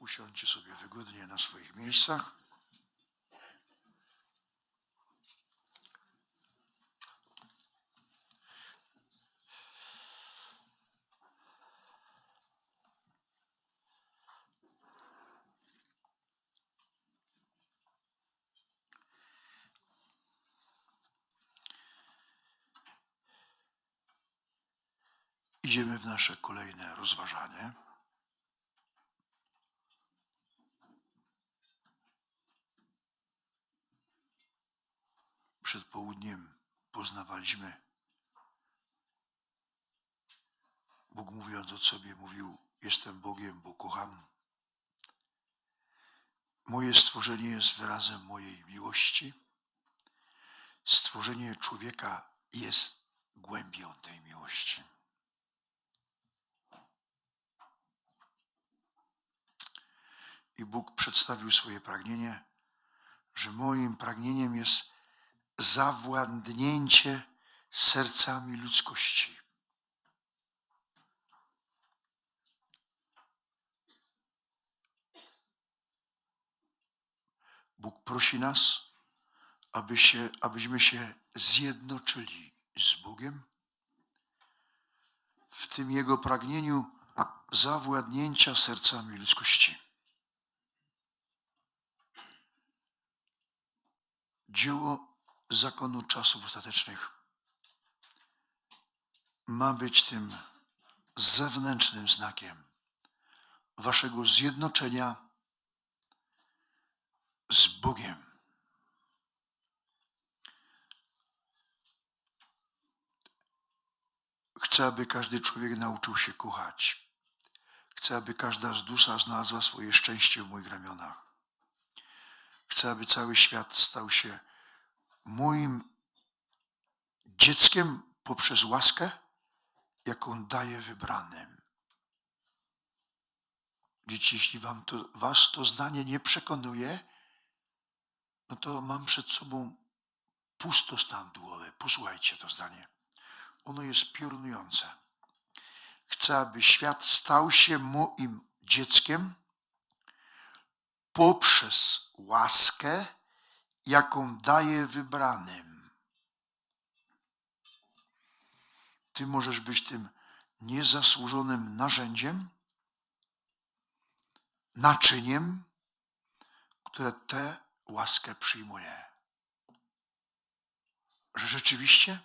Usiądźcie sobie wygodnie na swoich miejscach. Idziemy w nasze kolejne rozważanie. Przed południem poznawaliśmy. Bóg mówiąc o sobie mówił: Jestem Bogiem, bo kocham. Moje stworzenie jest wyrazem mojej miłości. Stworzenie człowieka jest głębią tej miłości. I Bóg przedstawił swoje pragnienie, że moim pragnieniem jest zawładnięcie sercami ludzkości. Bóg prosi nas, aby się, abyśmy się zjednoczyli z Bogiem w tym Jego pragnieniu zawładnięcia sercami ludzkości. Dzieło zakonu czasów ostatecznych ma być tym zewnętrznym znakiem waszego zjednoczenia z Bogiem. Chcę, aby każdy człowiek nauczył się kochać. Chcę, aby każda z dusza znalazła swoje szczęście w moich ramionach. Chcę, aby cały świat stał się moim dzieckiem poprzez łaskę, jaką daję wybranym. Dzieci, jeśli wam to, was to zdanie nie przekonuje, no to mam przed sobą pustostan duchowy. Posłuchajcie to zdanie. Ono jest piorunujące. Chcę, aby świat stał się moim dzieckiem poprzez łaskę, jaką daję wybranym. Ty możesz być tym niezasłużonym narzędziem, naczyniem, które tę łaskę przyjmuje. Że rzeczywiście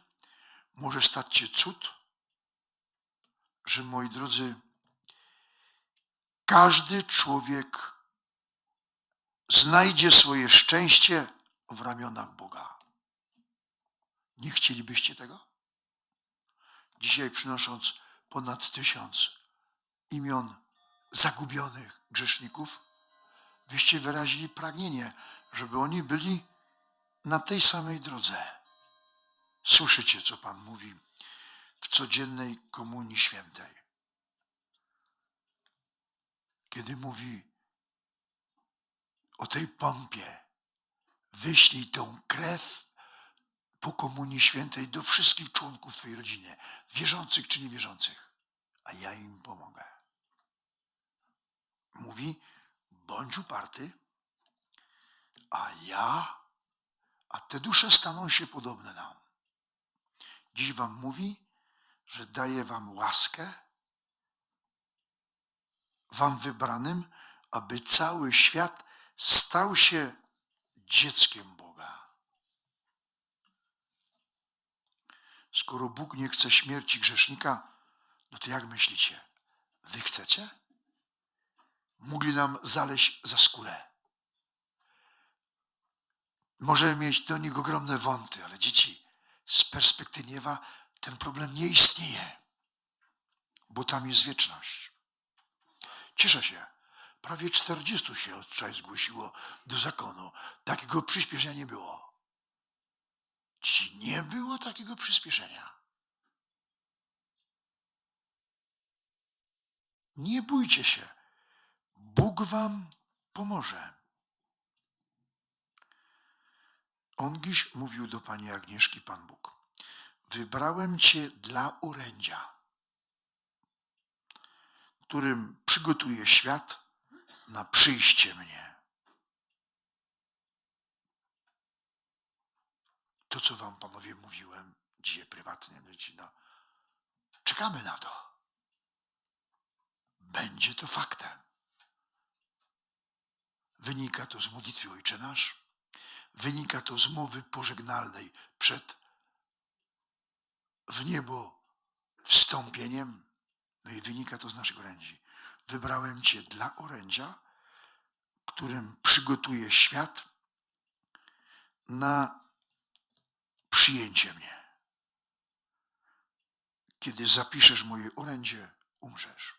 może stać się cud, że moi drodzy, każdy człowiek znajdzie swoje szczęście w ramionach Boga. Nie chcielibyście tego? Dzisiaj przynosząc ponad tysiąc imion zagubionych grzeszników, wyście wyrazili pragnienie, żeby oni byli na tej samej drodze. Słyszycie, co Pan mówi w codziennej komunii świętej. Kiedy mówi o tej pompie, wyślij tą krew po komunii świętej do wszystkich członków Twojej rodziny, wierzących czy niewierzących, a ja im pomogę. Mówi, bądź uparty, a ja, a te dusze staną się podobne nam. Dziś Wam mówi, że daje Wam łaskę, Wam wybranym, aby cały świat stał się dzieckiem Boga. Skoro Bóg nie chce śmierci grzesznika, no to jak myślicie? Wy chcecie? Mogli nam zaleźć za skórę. Możemy mieć do nich ogromne wąty, ale dzieci, z perspektywy nieba ten problem nie istnieje, bo tam jest wieczność. Cieszę się. Prawie 40 się wczoraj zgłosiło do zakonu. Takiego przyspieszenia nie było. Ci nie było takiego przyspieszenia. Nie bójcie się. Bóg wam pomoże. On dziś mówił do pani Agnieszki Pan Bóg. Wybrałem cię dla orędzia, którym przygotuję świat na przyjście mnie. To, co wam panowie mówiłem dzisiaj prywatnie, wiecie, no, czekamy na to. Będzie to faktem. Wynika to z modlitwy Ojcze Nasz, wynika to z mowy pożegnalnej przed w niebo wstąpieniem, no i wynika to z naszych orędzi. Wybrałem Cię dla orędzia, którym przygotuję świat na przyjęcie mnie. Kiedy zapiszesz moje orędzie, umrzesz.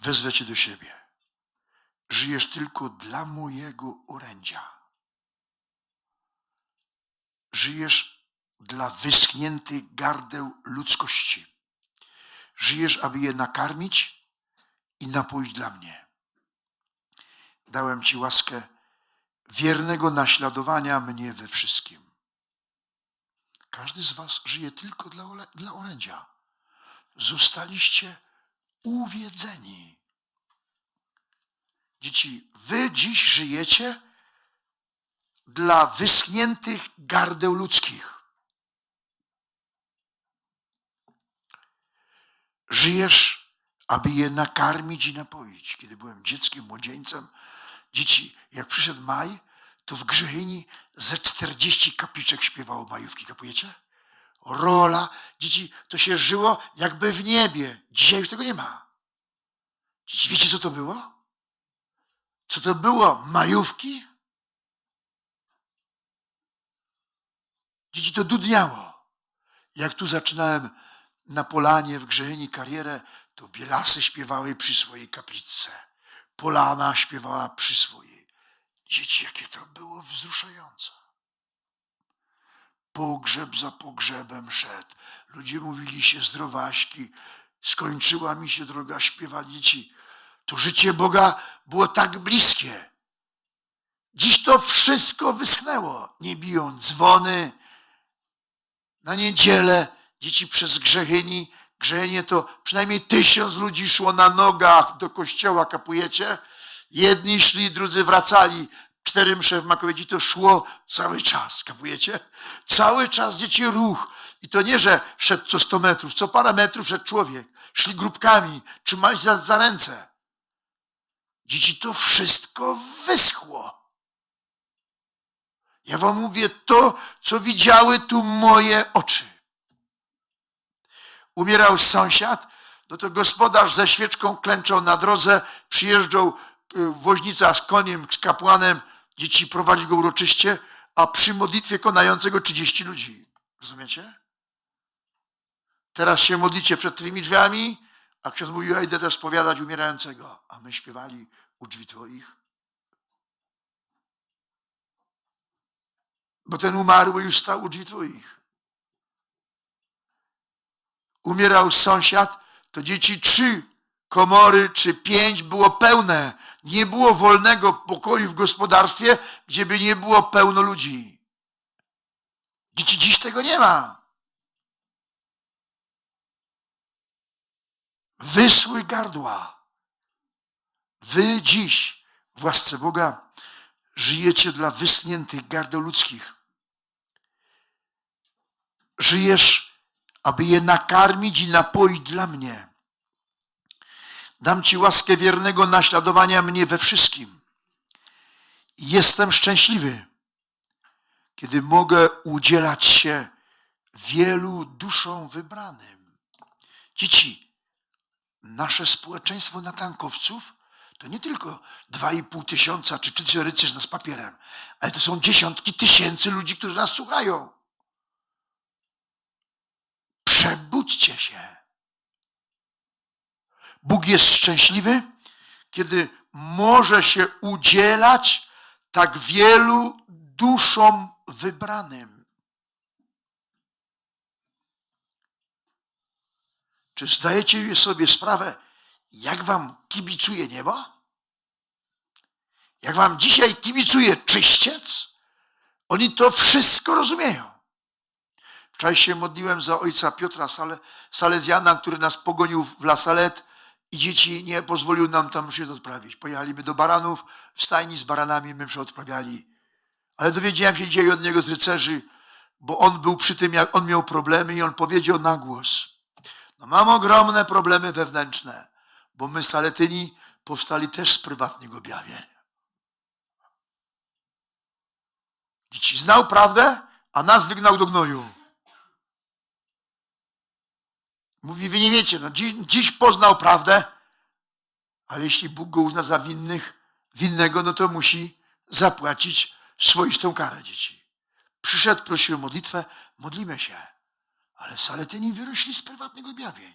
Wezwę Cię do siebie. Żyjesz tylko dla mojego orędzia. Żyjesz dla wyschniętych gardeł ludzkości. Żyjesz, aby je nakarmić i napoić dla mnie. Dałem Ci łaskę wiernego naśladowania mnie we wszystkim. Każdy z Was żyje tylko dla, dla orędzia. Zostaliście uwiedzeni. Dzieci, Wy dziś żyjecie dla wyschniętych gardeł ludzkich. Żyjesz, aby je nakarmić i napoić. Kiedy byłem dzieckiem, młodzieńcem, dzieci, jak przyszedł maj, to w Grzechyni ze 40 kapliczek śpiewało majówki, kapujecie? Rola, dzieci, to się żyło jakby w niebie. Dzisiaj już tego nie ma. Dzieci, wiecie co to było? Co to było? Majówki? Dzieci to dudniało. Jak tu zaczynałem na Polanie w Grzechyni karierę, to Bielasy śpiewały przy swojej kapliczce. Polana śpiewała przy swojej. Dzieci, jakie to było wzruszające. Pogrzeb za pogrzebem szedł. Ludzie mówili się zdrowaśki. Skończyła mi się droga, śpiewali dzieci. To życie Boga było tak bliskie. Dziś to wszystko wyschnęło. Nie biją dzwony. Na niedzielę dzieci przez Grzechyni, Grzechenie to przynajmniej tysiąc ludzi szło na nogach do kościoła, kapujecie? Jedni szli, drudzy wracali. Cztery msze w Makowiedzi to szło cały czas, kapujecie? Cały czas dzieci ruch. I to nie, że szedł co 100 metrów, co parę metrów szedł człowiek. Szli grupkami, trzymali za, za ręce. Dzieci to wszystko wyschło. Ja wam mówię to, co widziały tu moje oczy. Umierał sąsiad, no to gospodarz ze świeczką klęczał na drodze, przyjeżdżał y, woźnica z koniem, z kapłanem, dzieci prowadzić go uroczyście, a przy modlitwie konającego 30 ludzi. Rozumiecie? Teraz się modlicie przed tymi drzwiami, a ksiądz mówił, ja idę też spowiadać umierającego. A my śpiewali u drzwi twoich. Bo ten umarły już stał u drzwi twoich. Umierał sąsiad, to dzieci trzy komory czy pięć było pełne. Nie było wolnego pokoju w gospodarstwie, gdzie by nie było pełno ludzi. Dzieci dziś tego nie ma. Wysły gardła. Wy dziś w łasce Boga żyjecie dla wyschniętych gardeł ludzkich. Żyjesz, aby je nakarmić i napoić dla mnie. Dam Ci łaskę wiernego naśladowania mnie we wszystkim. Jestem szczęśliwy, kiedy mogę udzielać się wielu duszom wybranym. Dzieci, nasze społeczeństwo na tankowców to nie tylko 2,5 tysiąca czy trzy rycerz nas papierem, ale to są dziesiątki tysięcy ludzi, którzy nas słuchają. Przebudźcie się. Bóg jest szczęśliwy, kiedy może się udzielać tak wielu duszom wybranym. Czy zdajecie sobie sprawę, jak wam kibicuje niebo? Jak wam dzisiaj kibicuje czyściec? Oni to wszystko rozumieją. Wczoraj się modliłem za ojca Piotra Sale, Salezjana, który nas pogonił w La Salette i dzieci nie pozwolił nam tam mszy odprawić. Pojechaliśmy do baranów, w stajni z baranami my mszę odprawiali. Ale dowiedziałem się dzisiaj od niego z rycerzy, bo on był przy tym, jak on miał problemy i on powiedział na głos. No mam ogromne problemy wewnętrzne, bo my Saletyni powstali też z prywatnych objawień. Dzieci znał prawdę, a nas wygnał do gnoju. Mówi, wy nie wiecie, no dziś, dziś poznał prawdę, ale jeśli Bóg go uzna za winnych, winnego, no to musi zapłacić swoistą karę dzieci. Przyszedł, prosił o modlitwę, modlimy się. Ale Saletyni wyrośli z prywatnych objawień.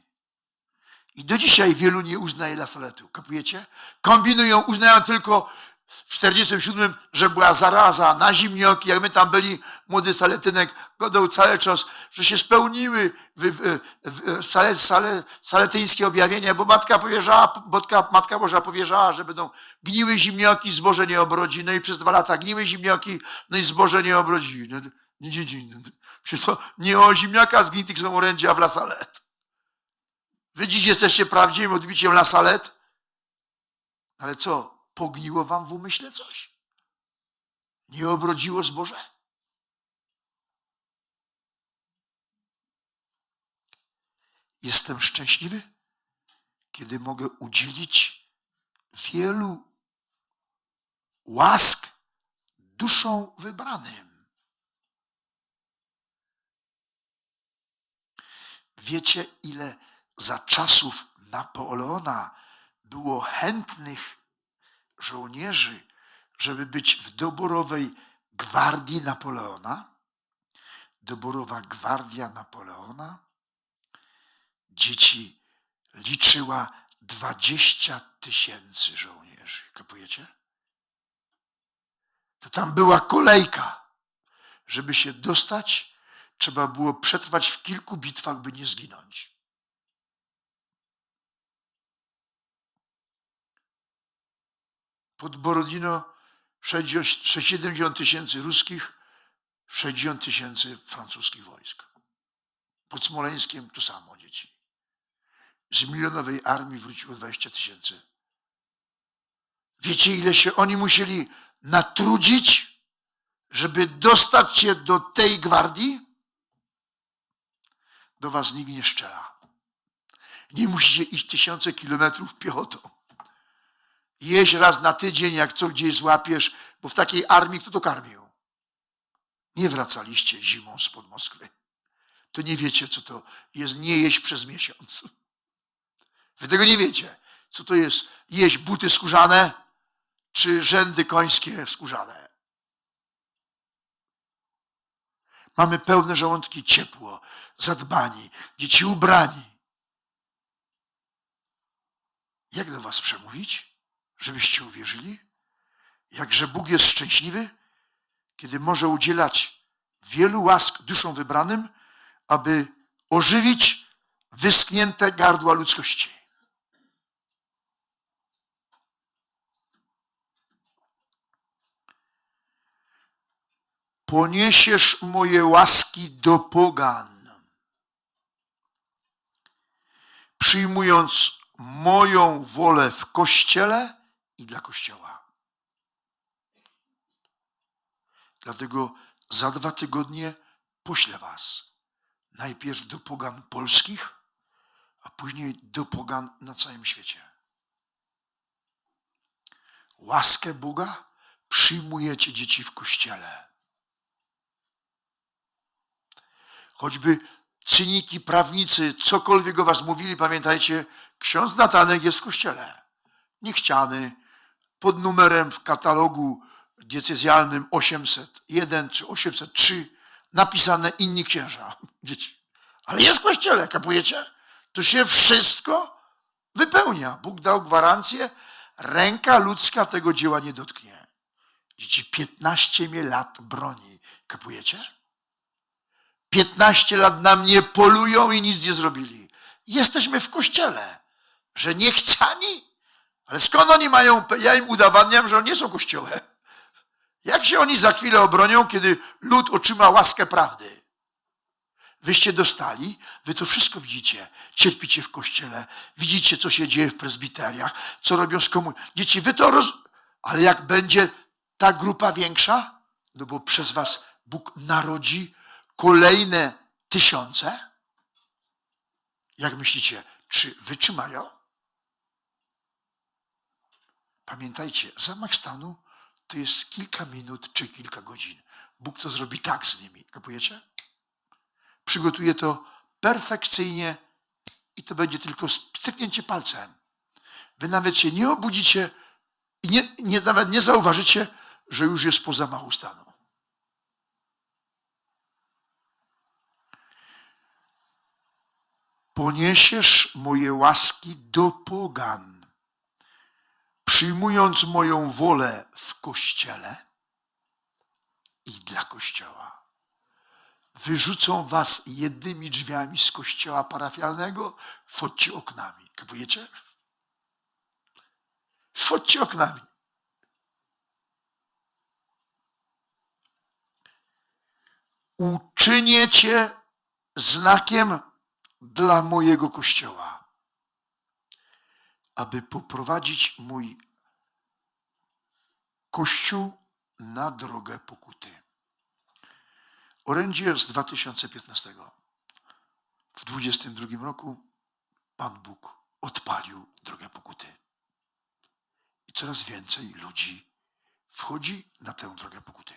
I do dzisiaj wielu nie uznaje La Saletu. Kapujecie? Kombinują, uznają tylko w 47, że była zaraza na zimnioki, jak my tam byli, młody Saletynek godał cały czas, że się spełniły w, w, w, sale, sale, saletyńskie objawienia, bo matka powierzała, matka, matka Boża powierzała, że będą gniły zimnioki, zboże nie obrodzi. No i przez dwa lata gniły zimnioki, no i zboże nie obrodzi. No, nie, nie, nie. Przecież to nie o zimniaka są orędzia w La Salet. Wy dziś jesteście prawdziwym odbiciem La Salet? Ale co? Pogniło wam w umyśle coś? Nie obrodziło zboże? Jestem szczęśliwy, kiedy mogę udzielić wielu łask duszom wybranym. Wiecie, ile za czasów Napoleona było chętnych żołnierzy, żeby być w doborowej gwardii Napoleona? Doborowa gwardia Napoleona? Dzieci liczyła 20 tysięcy żołnierzy. Kapujecie? To tam była kolejka. Żeby się dostać, trzeba było przetrwać w kilku bitwach, by nie zginąć. Pod Borodino 70 tysięcy ruskich, 60 tysięcy francuskich wojsk. Pod Smoleńskiem to samo dzieci. Z milionowej armii wróciło 20 tysięcy. Wiecie, ile się oni musieli natrudzić, żeby dostać się do tej gwardii? Do was nikt nie szczela. Nie musicie iść tysiące kilometrów piechotą jeść raz na tydzień, jak co gdzieś złapiesz, bo w takiej armii kto to karmił? Nie wracaliście zimą spod Moskwy. To nie wiecie, co to jest nie jeść przez miesiąc. Wy tego nie wiecie. Co to jest jeść buty skórzane, czy rzędy końskie skórzane. Mamy pełne żołądki ciepło, zadbani, dzieci ubrani. Jak do was przemówić? Żebyście uwierzyli? Jakże Bóg jest szczęśliwy, kiedy może udzielać wielu łask duszom wybranym, aby ożywić wyschnięte gardła ludzkości. Poniesiesz moje łaski do pogan, przyjmując moją wolę w kościele i dla Kościoła. Dlatego za dwa tygodnie poślę Was najpierw do pogan polskich, a później do pogan na całym świecie. Łaskę Boga przyjmujecie dzieci w kościele. Choćby cyniki, prawnicy, cokolwiek o was mówili, pamiętajcie, ksiądz Natanek jest w kościele. Niechciany, pod numerem w katalogu diecezjalnym 801 czy 803 napisane inni księża, dzieci. Ale jest w kościele, kapujecie? To się wszystko wypełnia. Bóg dał gwarancję, ręka ludzka tego dzieła nie dotknie. Dzieci 15 mnie lat broni, kapujecie? 15 lat na mnie polują i nic nie zrobili. Jesteśmy w kościele, że niechciani ale skąd oni mają, ja im udowadniam, że oni nie są kościołem. Jak się oni za chwilę obronią, kiedy lud otrzyma łaskę prawdy? wyście dostali, wy to wszystko widzicie. Cierpicie w kościele, widzicie, co się dzieje w prezbiteriach, co robią z komunią. Dzieci, wy to roz... Ale jak będzie ta grupa większa, no bo przez was Bóg narodzi kolejne tysiące, jak myślicie, czy wytrzymają? Pamiętajcie, zamach stanu to jest kilka minut czy kilka godzin. Bóg to zrobi tak z nimi. Kapujecie? Przygotuje to perfekcyjnie i to będzie tylko styknięcie palcem. Wy nawet się nie obudzicie i nie, nie, nawet nie zauważycie, że już jest po zamachu stanu. Poniesiesz moje łaski do pogan przyjmując moją wolę w kościele i dla kościoła. Wyrzucą was jednymi drzwiami z kościoła parafialnego, wchodźcie oknami. Kapujecie? Wchodźcie oknami. Uczynię cię znakiem dla mojego kościoła aby poprowadzić mój Kościół na drogę pokuty. Orędzie z 2015. W 22 roku Pan Bóg odpalił drogę pokuty. I coraz więcej ludzi wchodzi na tę drogę pokuty.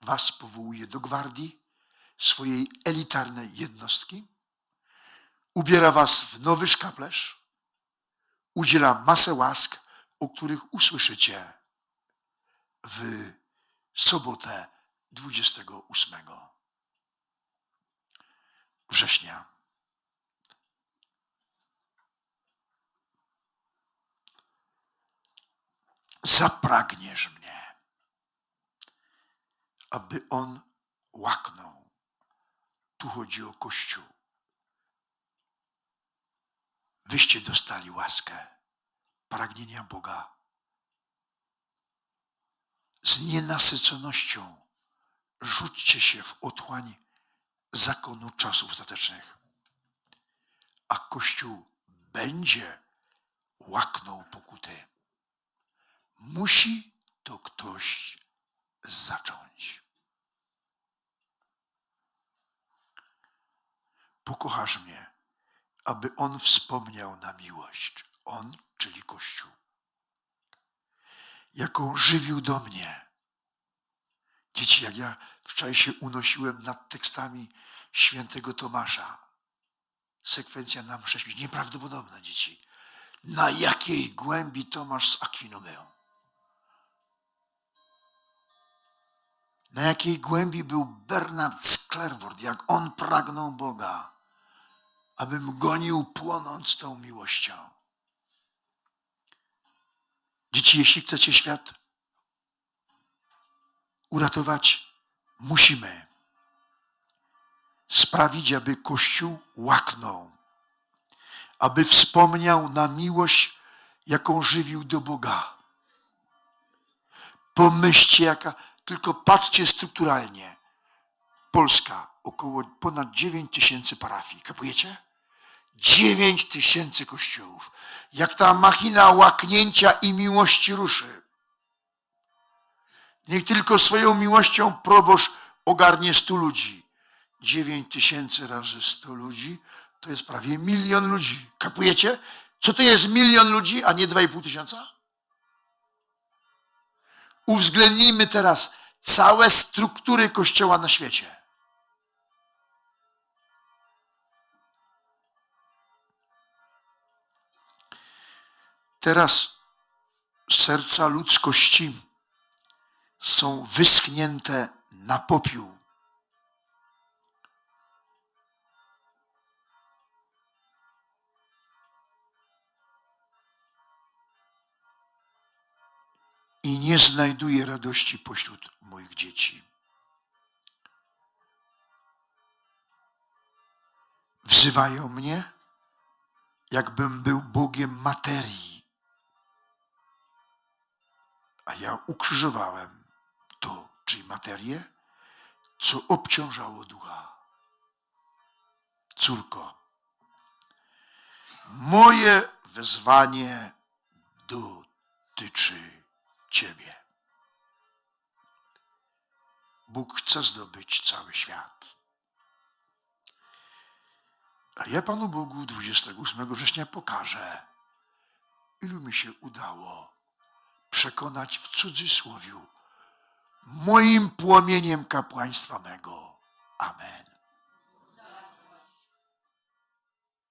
Was powołuje do gwardii swojej elitarnej jednostki ubiera was w nowy szkaplerz, udziela masę łask, o których usłyszycie w sobotę 28 września. Zapragniesz mnie, aby on łaknął. Tu chodzi o Kościół wyście dostali łaskę pragnienia Boga. Z nienasyconością rzućcie się w otchłań zakonu czasów ostatecznych, a Kościół będzie łaknął pokuty. Musi to ktoś zacząć. Pokochasz mnie aby On wspomniał na miłość. On, czyli Kościół. Jaką żywił do mnie. Dzieci, jak ja wczoraj się unosiłem nad tekstami świętego Tomasza. Sekwencja nam mszy Nieprawdopodobna, dzieci. Na jakiej głębi Tomasz z Akwinomeą? Na jakiej głębi był Bernard z jak on pragnął Boga abym gonił płonąc tą miłością. Dzieci, jeśli chcecie świat uratować, musimy sprawić, aby Kościół łaknął, aby wspomniał na miłość, jaką żywił do Boga. Pomyślcie, jaka, tylko patrzcie strukturalnie. Polska, około ponad 9 tysięcy parafii. Kapujecie? Dziewięć tysięcy kościołów. Jak ta machina łaknięcia i miłości ruszy. Niech tylko swoją miłością proboszcz ogarnie stu ludzi. Dziewięć tysięcy razy sto ludzi to jest prawie milion ludzi. Kapujecie? Co to jest milion ludzi, a nie dwa i pół tysiąca? Uwzględnijmy teraz całe struktury kościoła na świecie. Teraz serca ludzkości są wyschnięte na popiół. I nie znajduję radości pośród moich dzieci. Wzywają mnie, jakbym był Bogiem materii a ja ukrzyżowałem to, czyli materię, co obciążało ducha. Córko, moje wezwanie dotyczy Ciebie. Bóg chce zdobyć cały świat. A ja Panu Bogu 28 września pokażę, ilu mi się udało przekonać w cudzysłowiu moim płomieniem kapłaństwa mego. Amen.